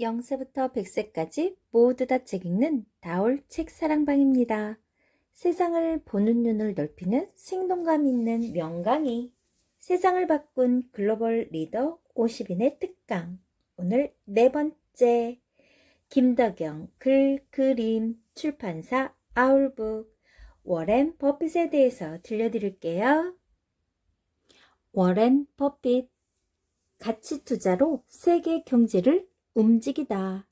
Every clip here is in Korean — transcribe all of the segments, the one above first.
0세부터 100세까지 모두 다 책 읽는 다올 책 사랑방입니다. 세상을 보는 눈을 넓히는 생동감 있는 명강의 세상을 바꾼 글로벌 리더 50인의 특강 오늘 네 번째 김덕영 글 그림 출판사 아울북 워렌 버핏에 대해서 들려드릴게요. 워렌 버핏 가치 투자로 세계 경제를 움직이다.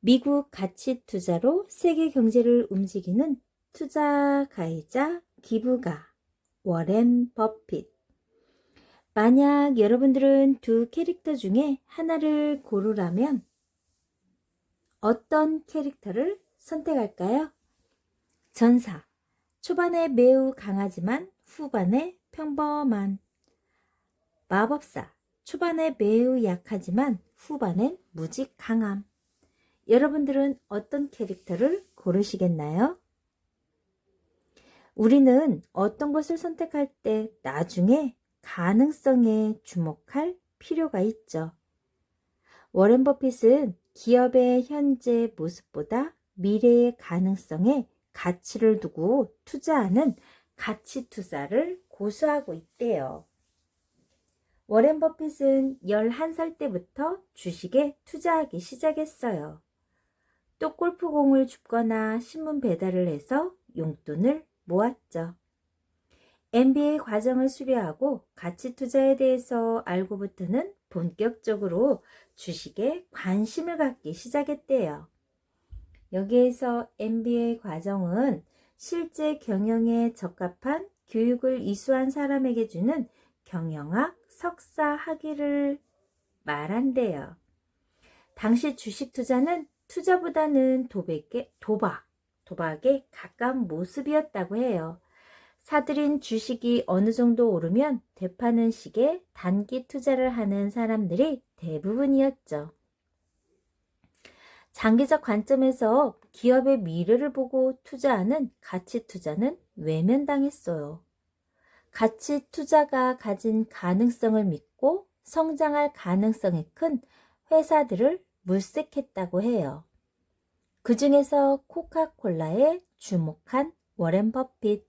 미국 가치 투자로 세계 경제를 움직이는 투자가이자 기부가 워렌 버핏. 만약 여러분들은 두 캐릭터 중에 하나를 고르라면 어떤 캐릭터를 선택할까요? 전사. 초반에 매우 강하지만 후반에 평범한. 마법사. 초반에 매우 약하지만 후반엔 무지 강함. 여러분들은 어떤 캐릭터를 고르시겠나요? 우리는 어떤 것을 선택할 때 나중에 가능성에 주목할 필요가 있죠. 워렌 버핏은 기업의 현재 모습보다 미래의 가능성에 가치를 두고 투자하는 가치 투자를 고수하고 있대요. 워렌 버핏은 11살 때부터 주식에 투자하기 시작했어요. 또 골프공을 줍거나 신문 배달을 해서 용돈을 모았죠. MBA 과정을 수료하고 가치 투자에 대해서 알고부터는 본격적으로 주식에 관심을 갖기 시작했대요. 여기에서 MBA 과정은 실제 경영에 적합한 교육을 이수한 사람에게 주는 경영학 석사 학위를 말한대요. 당시 주식 투자는 투자보다는 도백에, 도박, 도박에 가까운 모습이었다고 해요. 사들인 주식이 어느 정도 오르면 되파는 식의 단기 투자를 하는 사람들이 대부분이었죠. 장기적 관점에서 기업의 미래를 보고 투자하는 가치 투자는 외면당했어요. 가치 투자가 가진 가능성을 믿고 성장할 가능성이 큰 회사들을 물색했다고 해요. 그 중에서 코카콜라에 주목한 워렌 버핏.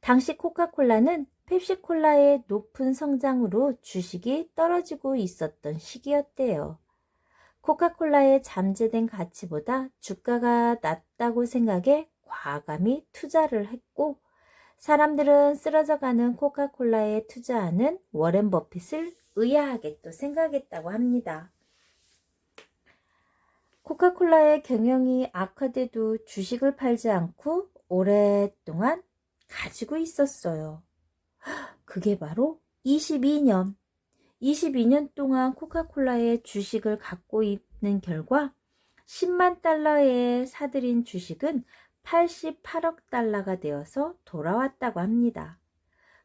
당시 코카콜라는 펩시콜라의 높은 성장으로 주식이 떨어지고 있었던 시기였대요. 코카콜라의 잠재된 가치보다 주가가 낮다고 생각해 과감히 투자를 했고 사람들은 쓰러져가는 코카콜라에 투자하는 워렌 버핏을 의아하게 또 생각했다고 합니다. 코카콜라의 경영이 악화돼도 주식을 팔지 않고 오랫동안 가지고 있었어요. 그게 바로 22년. 22년 동안 코카콜라의 주식을 갖고 있는 결과 10만 달러에 사들인 주식은 88억 달러가 되어서 돌아왔다고 합니다.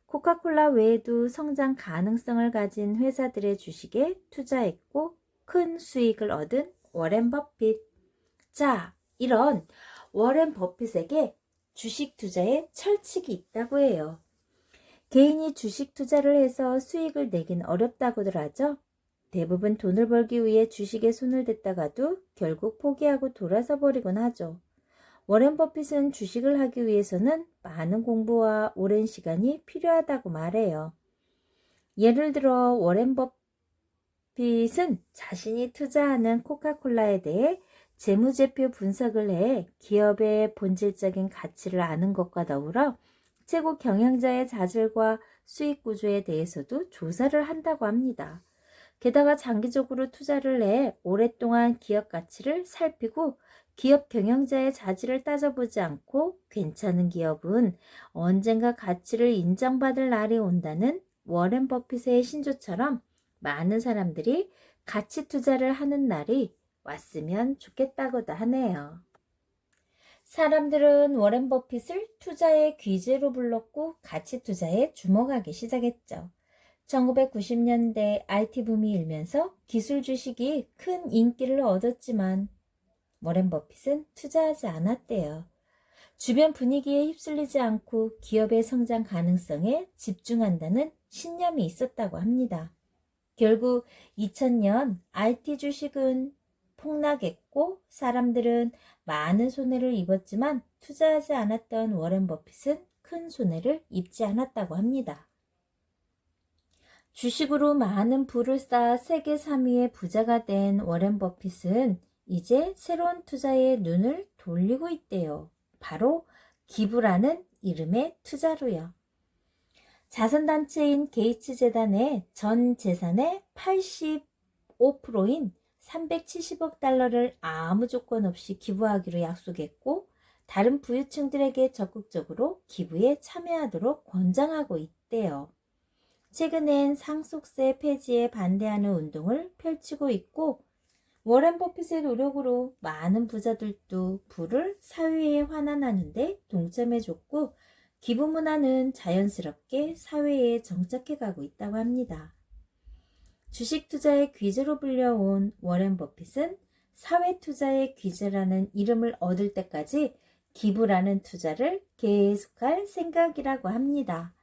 코카콜라 외에도 성장 가능성을 가진 회사들의 주식에 투자했고 큰 수익을 얻은 워렌 버핏. 자, 이런 워렌 버핏에게 주식 투자에 철칙이 있다고 해요. 개인이 주식 투자를 해서 수익을 내긴 어렵다고들 하죠. 대부분 돈을 벌기 위해 주식에 손을 댔다가도 결국 포기하고 돌아서 버리곤 하죠. 워렌 버핏은 주식을 하기 위해서는 많은 공부와 오랜 시간이 필요하다고 말해요. 예를 들어 워렌 버핏은 자신이 투자하는 코카콜라에 대해 재무제표 분석을 해 기업의 본질적인 가치를 아는 것과 더불어 최고 경영자의 자질과 수익 구조에 대해서도 조사를 한다고 합니다. 게다가 장기적으로 투자를 해 오랫동안 기업 가치를 살피고 기업 경영자의 자질을 따져보지 않고 괜찮은 기업은 언젠가 가치를 인정받을 날이 온다는 워렌 버핏의 신조처럼 많은 사람들이 가치 투자를 하는 날이 왔으면 좋겠다고도 하네요. 사람들은 워렌 버핏을 투자의 귀재로 불렀고 가치 투자에 주목하기 시작했죠. 1990년대 IT 붐이 일면서 기술 주식이 큰 인기를 얻었지만 워렌 버핏은 투자하지 않았대요. 주변 분위기에 휩쓸리지 않고 기업의 성장 가능성에 집중한다는 신념이 있었다고 합니다. 결국 2000년 IT 주식은 폭락했고 사람들은 많은 손해를 입었지만 투자하지 않았던 워렌 버핏은 큰 손해를 입지 않았다고 합니다. 주식으로 많은 부를 쌓아 세계 3위의 부자가 된 워렌 버핏은 이제 새로운 투자에 눈을 돌리고 있대요. 바로 기부라는 이름의 투자로요. 자선단체인 게이츠 재단의 전 재산의 85%인 370억 달러를 아무 조건 없이 기부하기로 약속했고, 다른 부유층들에게 적극적으로 기부에 참여하도록 권장하고 있대요. 최근엔 상속세 폐지에 반대하는 운동을 펼치고 있고, 워렌 버핏의 노력으로 많은 부자들도 부를 사회에 환원하는데 동참해줬고, 기부 문화는 자연스럽게 사회에 정착해 가고 있다고 합니다. 주식 투자의 귀재로 불려온 워렌 버핏은 사회 투자의 귀재라는 이름을 얻을 때까지 기부라는 투자를 계속할 생각이라고 합니다.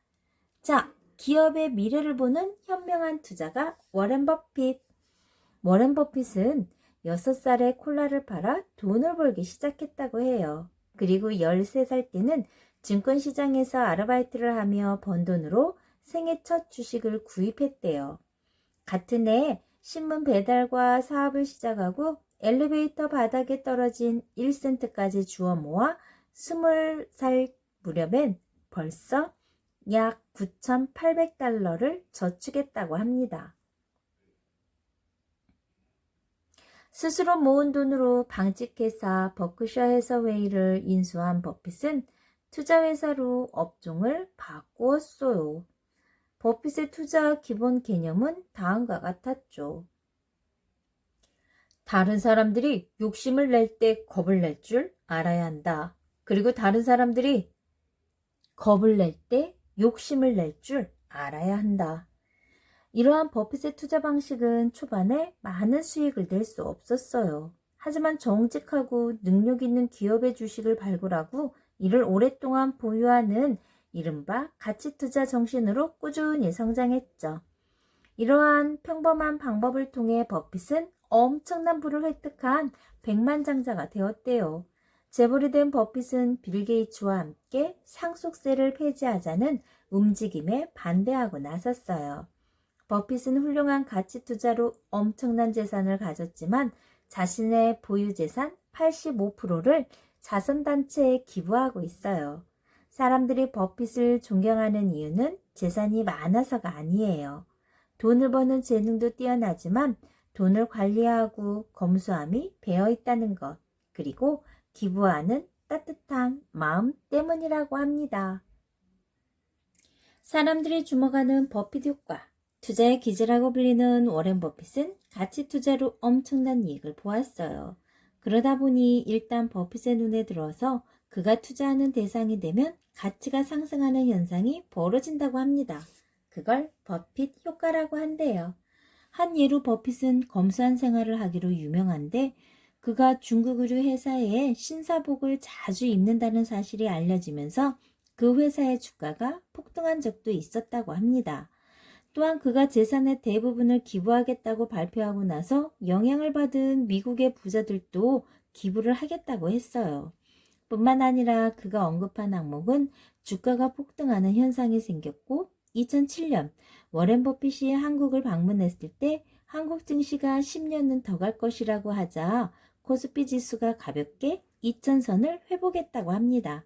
자, 기업의 미래를 보는 현명한 투자가 워렌 버핏. 워렌 버핏은 6살에 콜라를 팔아 돈을 벌기 시작했다고 해요. 그리고 13살 때는 증권시장에서 아르바이트를 하며 번 돈으로 생애 첫 주식을 구입했대요. 같은 해 신문 배달과 사업을 시작하고 엘리베이터 바닥에 떨어진 1센트까지 주워 모아 20살 무렵엔 벌써 약 9,800달러를 저축했다고 합니다. 스스로 모은 돈으로 방직회사 버크셔 해서웨이를 인수한 버핏은 투자회사로 업종을 바꾸었어요. 버핏의 투자 기본 개념은 다음과 같았죠. 다른 사람들이 욕심을 낼 때 겁을 낼 줄 알아야 한다. 그리고 다른 사람들이 겁을 낼 때 욕심을 낼 줄 알아야 한다. 이러한 버핏의 투자 방식은 초반에 많은 수익을 낼 수 없었어요. 하지만 정직하고 능력 있는 기업의 주식을 발굴하고 이를 오랫동안 보유하는 이른바 가치 투자 정신으로 꾸준히 성장했죠. 이러한 평범한 방법을 통해 버핏은 엄청난 부를 획득한 백만장자가 되었대요. 재벌이 된 버핏은 빌 게이츠와 함께 상속세를 폐지하자는 움직임에 반대하고 나섰어요. 버핏은 훌륭한 가치 투자로 엄청난 재산을 가졌지만 자신의 보유 재산 85%를 자선단체에 기부하고 있어요. 사람들이 버핏을 존경하는 이유는 재산이 많아서가 아니에요. 돈을 버는 재능도 뛰어나지만 돈을 관리하고 검소함이 배어 있다는 것, 그리고 기부하는 따뜻한 마음 때문이라고 합니다. 사람들이 주목하는 버핏 효과, 투자의 기지라고 불리는 워렌 버핏은 가치 투자로 엄청난 이익을 보았어요. 그러다 보니 일단 버핏의 눈에 들어서 그가 투자하는 대상이 되면 가치가 상승하는 현상이 벌어진다고 합니다. 그걸 버핏 효과라고 한대요. 한 예로 버핏은 검소한 생활을 하기로 유명한데 그가 중국 의류 회사에 신사복을 자주 입는다는 사실이 알려지면서 그 회사의 주가가 폭등한 적도 있었다고 합니다. 또한 그가 재산의 대부분을 기부하겠다고 발표하고 나서 영향을 받은 미국의 부자들도 기부를 하겠다고 했어요. 뿐만 아니라 그가 언급한 항목은 주가가 폭등하는 현상이 생겼고 2007년 워렌 버핏이 한국을 방문했을 때 한국 증시가 10년은 더 갈 것이라고 하자 코스피 지수가 가볍게 2000선을 회복했다고 합니다.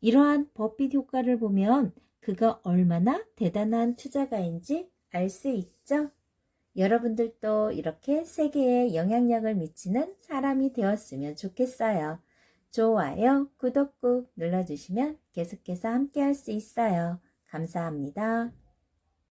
이러한 버핏 효과를 보면 그가 얼마나 대단한 투자가인지 알 수 있죠? 여러분들도 이렇게 세계에 영향력을 미치는 사람이 되었으면 좋겠어요. 좋아요, 구독 꾹 눌러주시면 계속해서 함께 할 수 있어요. 감사합니다.